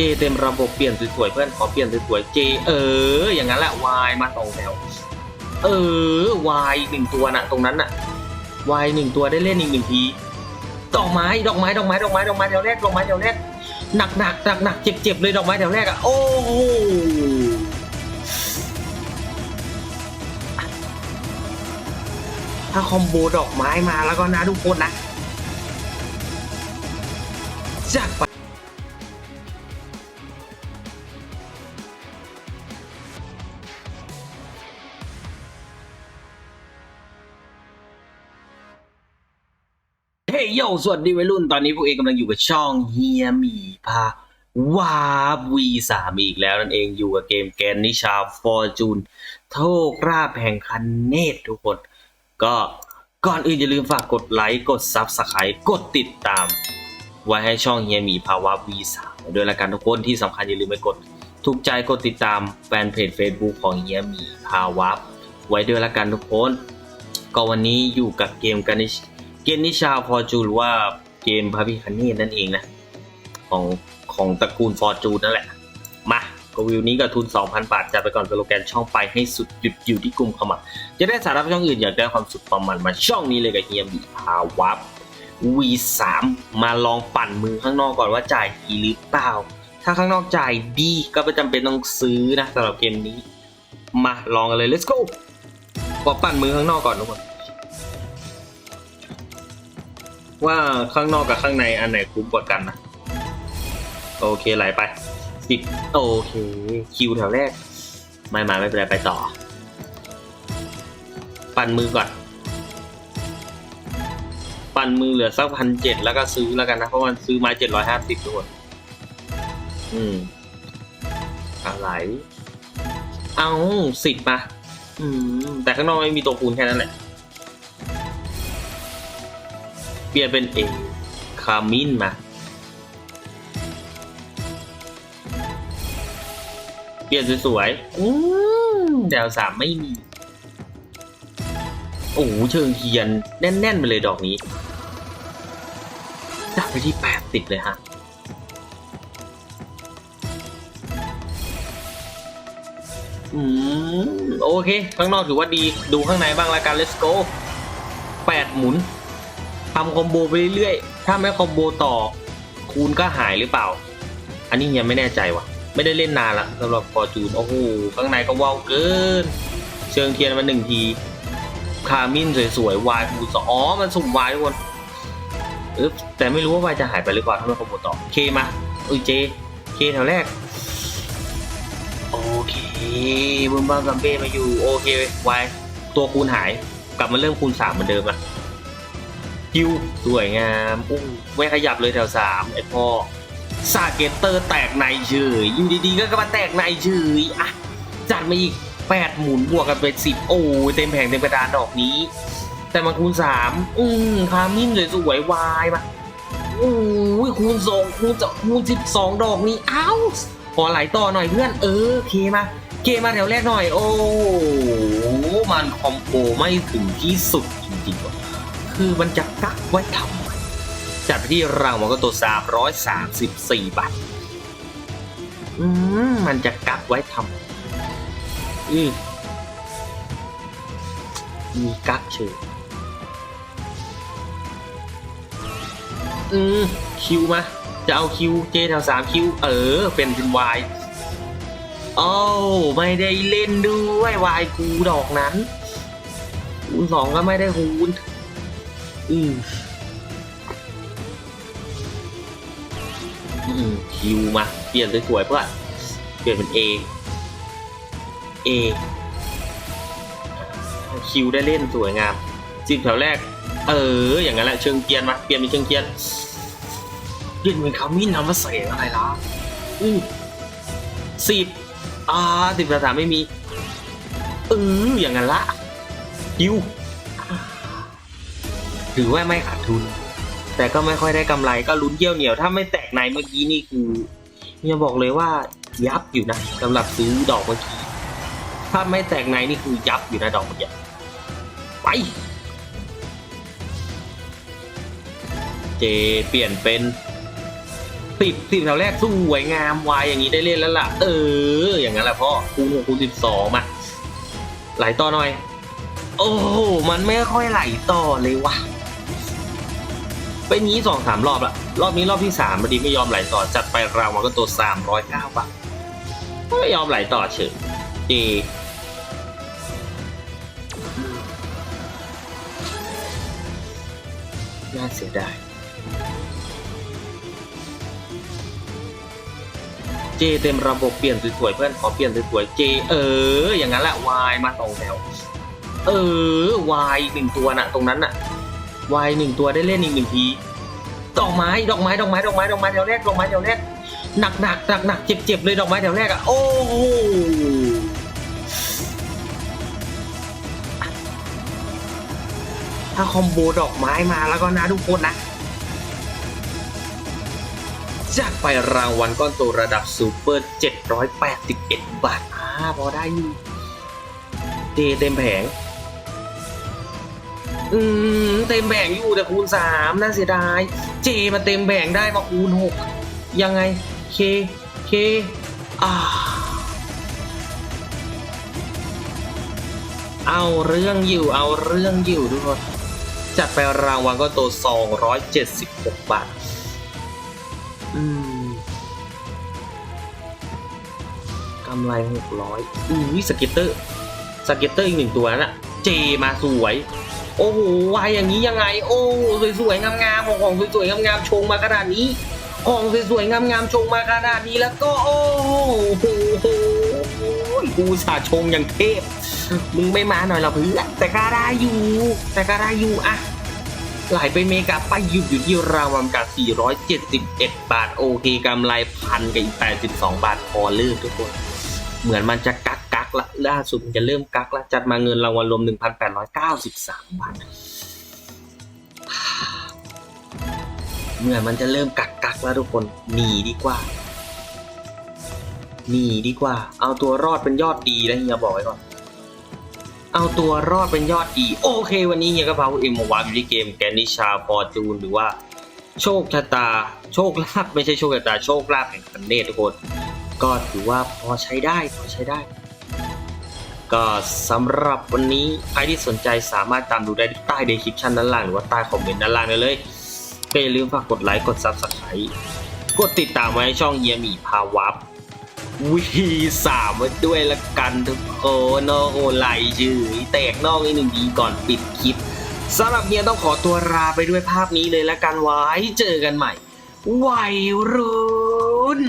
จเต็มระบบเปลี่ยนสวยๆเพื่อนขอเปลี่ยนสวยๆเจเออ อย่างนั้นแหละวายมาสองแถว เออวายหนึ่งตัวนะตรงนั้นน่ะวายหนึ่งตัวได้เล่นอีกหนึ่งทีดอกไม้ดอกไม้ดอกไม้ดอกไม้ดอกไม้แถวแรกดอกไม้แถวแรกหนักหนักหนักหนักเจ็บเจ็บเลยดอกไม้แถวแรกอะโอ้โหถ้าคอมโบดอกไม้มาแล้วก็นะทุกคนนะจัดไป เฮ้ยโยสวัสดีวัยรุ่น ตอนนี้พวกเองกำลังอยู่กับช่องเฮียมีพาวาวีสามอีกแล้วนั่นเองอยู่กับเกมแกนนิชาฟอร์จูนโทกราบแห่งคันเนตทุกคน ก็ก่อนอื่นอย่าลืมฝากกดไลค์กดซับสไครต์กดติดตาม ไว้ให้ช่องเฮียมีภาวะวีสามด้วยละกันทุกคนที่สำคัญอย่าลืมไปกด ถูกใจกดติดตามแฟนเพจ Facebook ของเฮียมีภาวะไว้ด้วยละกันทุกคน ก็วันนี้อยู่กับเกมกันนิช เกมนิชาฟอร์จูนหรือว่าเกมพระพิคเนตนั่นเองนะ ของของตระกูลฟอร์จูนนั่นแหละ มาก็วิวนี้กับทุน 2,000 บาทจัดไปก่อนสโลแกนช่องไปให้สุดหยุดอยู่ที่กลุ่มขมับจะได้สาระช่องอื่นอยากได้ความสุดความมันมาช่องนี้เลยกับเฮียบีพาวับ V3 มาลองปั่นมือข้างนอกก่อนว่าจ่ายดีหรือเปล่า ถ้าข้างนอกจ่ายดีก็ไม่จำเป็นต้องซื้อนะสำหรับเกมนี้ มาลองกันเลย let's go ขอปั่นมือข้างนอกก่อนทุกคน ว่าข้างนอกกับข้างในอันไหนคุ้มกว่ากันนะโอเคไหลไปสิบโอเคคิวแถวแรก ไม่มาไม่เป็นไรไปต่อ ปั่นมือก่อน ปั่นมือเหลือสักพันเจ็ดแล้วก็ซื้อแล้วกันนะ เพราะมันซื้อไม้เจ็ดร้อยห้าสิบด้วยอืมอะไรเอาสิบมา อืม แต่ข้างนอกไม่มีตัวคูณแค่นั้นแหละ เปลี่ยนเป็นเอคามินมาเปลี่ยนสวยๆอืมแดวสามไม่มี โอ้โหเชิงเทียน แน่น ๆ ไปเลยดอกนี้ จับไปที่แปดติดเลยฮะอืม โอเค ข้างนอกถือว่าดีดูข้างในบ้างละกัน let's go แปดหมุน ทำคอมโบไปเรื่อยๆ ถ้าไม่คอมโบต่อ คูณก็หายหรือเปล่า อันนี้ยังไม่แน่ใจว่ะ ไม่ได้เล่นนานละสำหรับฟอร์จูน โอ้โห ข้างในก็ว่าวเกิน เชิงเทียนมาหนึ่งที คามินสวยๆ วายคูณสองอ๋อ มันสุ่มวายทุกคนเออแต่ไม่รู้ว่าวายจะหายไปหรือเปล่าถ้าไม่คอมโบต่อ เคมาเอ้ยเจ เคแถวแรก โอเคบึ้มบ้ามซัมเบ้มาอยู่ โอเควายตัวคูณหาย กลับมาเริ่มคูณสามเหมือนเดิมอะ คิวสวยงามอู้ไม่ขยับเลยแถวสามไอพ่อซาเกตเตอร์แตกในเฉยอยู่ดีๆก็มาแตกในเฉยอะจัดมาอีกแปดหมุนบวกกันเป็นสิบโอ้เต็มแผงเต็มกระดานดอกนี้ แต่มาคูณสามอืมคามินเลยสวยวายมาอู้ยคูณสองคูณจะคูณสิบสองดอกนี้เอ้าขอไหลต่อหน่อยเพื่อนเออเคมาเคมาแถวแรกหน่อย โอ้ มันคอมโบไม่ถึงที่สุดจริงๆว่ะ คือมันจะกักไว้ทำจัดไปที่รางวัลก็ตัวสามร้อยสามสิบสี่บาทอืมมันจะกักไว้ทำอืมมีกักเฉยอืมคิวมาจะเอาคิวเจแถวสามคิวเออ เป็นเป็นวายโอ้าวไม่ได้เล่นด้วยวายกูดอกนั้นคูณสองก็ไม่ได้คูณ อืมอืมคิวมาเปลี่ยนสวยๆเพื่อนเปลี่ยนเป็น A A คิวได้เล่นสวยงามสิบแถวแรก เออ อย่างนั้นแหละเชิงเกียนมาเปลี่ยนเป็นเชิงเกียนเปลี่ยนเป็นคามินทำมาเสกอะไรล่ะอืมสิบอ่าสิบแถวสามไม่มีเอออย่างนั้นละคิว ถือว่าไม่ขาดทุน แต่ก็ไม่ค่อยได้กำไรก็ลุ้นเยี่ยวเหนียว ถ้าไม่แตกในเมื่อกี้นี่คือเนี่ยบอกเลยว่ายับอยู่นะสำหรับซื้อดอกเมื่อกี้ถ้าไม่แตกในนี่คือยับอยู่นะดอกเมื่อกี้ไปเจเปลี่ยนเป็นสิบสิบแถวแรกสู้สวยงามวายอย่างนี้ได้เล่นแล้วล่ะ เออ อย่างนั้นแหละพ่อคูณหกคูณสิบสองมาไหลต่อหน่อย โอ้โหมันไม่ค่อยไหลต่อเลยว่ะ เป็นงี้สองสามรอบละรอบนี้รอบที่สามพอดีไม่ยอมไหลต่อจัดไปรางวัลก็ตัวสามร้อยเก้าบาทไม่ยอมไหลต่อเฉยเจน่าเสียดายเจเต็มระบบเปลี่ยนสวยๆเพื่อนขอเปลี่ยนสวยๆเจเออ อย่างนั้นแหละวายมาสองแถวเออวายหนึ่งตัวน่ะตรงนั้นน่ะ วายหนึ่งตัวได้เล่นอีกหนึ่งทีดอกไม้ดอกไม้ดอกไม้ดอกไม้ดอกไม้แถวแรกดอกไม้แถวแรกหนักหนักหนักหนักเจ็บเจ็บเลยดอกไม้แถวแรกอะโอ้โหถ้าคอมโบดอกไม้มาแล้วก็นะทุกคนนะจากไปรางวัลก้อนโตระดับซูเปอร์781 บาทอ่าพอได้อยู่เจเต็มแผง อืมเต็มแผงอยู่แต่คูณ3น่าเสียดายเจมาเต็มแผงได้มาคูณ6ยังไงเคเคอ่าเอาเรื่องอยู่เอาเรื่องอยู่ทุกคนจัดไปรางวัลก็โต276 บาท อืมกำไรหกร้อยอุ้ยสเก็ตเตอร์ สเก็ตเตอร์อีกหนึ่งตัวน่ะ เจมาสวย โอ้โหวายอย่างนี้ยังไง โอ้สวยๆงามๆของของสวยๆงามๆชงมาขนาดนี้ ของสวยๆงามๆชงมาขนาดนี้แล้วก็โอ้โหกูสาชงอย่างเทพ มึงไม่มาหน่อยเหรอเพื่อนแต่ก็ได้อยู่ แต่ก็ได้อยู่อะไหลไปเมกาไปหยุดอยู่ที่ราวัลกับ 471 บาท โอเคกำไรพันกับอีก 82 บาทพอเลิกทุกคน เหมือนมันจะกักกัก ละล่าสุดจะเริ่มกักละจัดมาเงินรางวัลรวม 1,893 บาท เมื่อมันจะเริ่มกักกักแล้วทุกคนหนีดีกว่าหนีดีกว่า เอาตัวรอดเป็นยอดดีแล้วเฮียบอกไว้ก่อน เอาตัวรอดเป็นยอดดี โอเค วันนี้เฮียก็พาคุณเอ็มมาวางอยู่ที่เกมแกนิชาฟอร์จูนหรือว่าโชคชะตา โชคลาภไม่ใช่โชคชะตา โชคลาภแห่งกันเนตทุกคน ก็ถือว่าพอใช้ได้ พอใช้ได้ ก็สำหรับวันนี้ใครที่สนใจสามารถตามดูได้ใต้เดคริปชันด้านล่างหรือว่าใต้คอมเมนต์ด้านล่างได้เลยก็อย่าลืมฝากกดไลค์กด Subscribe กดติดตามไว้ช่องเฮียมีพาวับวีสามมาด้วยละกันทุกคนนอกโอไลชื่อแตกนอกอีกหนึ่งทีก่อนปิดคลิปสำหรับเฮียต้องขอตัวลาไปด้วยภาพนี้เลยละกันไว้เจอกันใหม่วัยรุ่น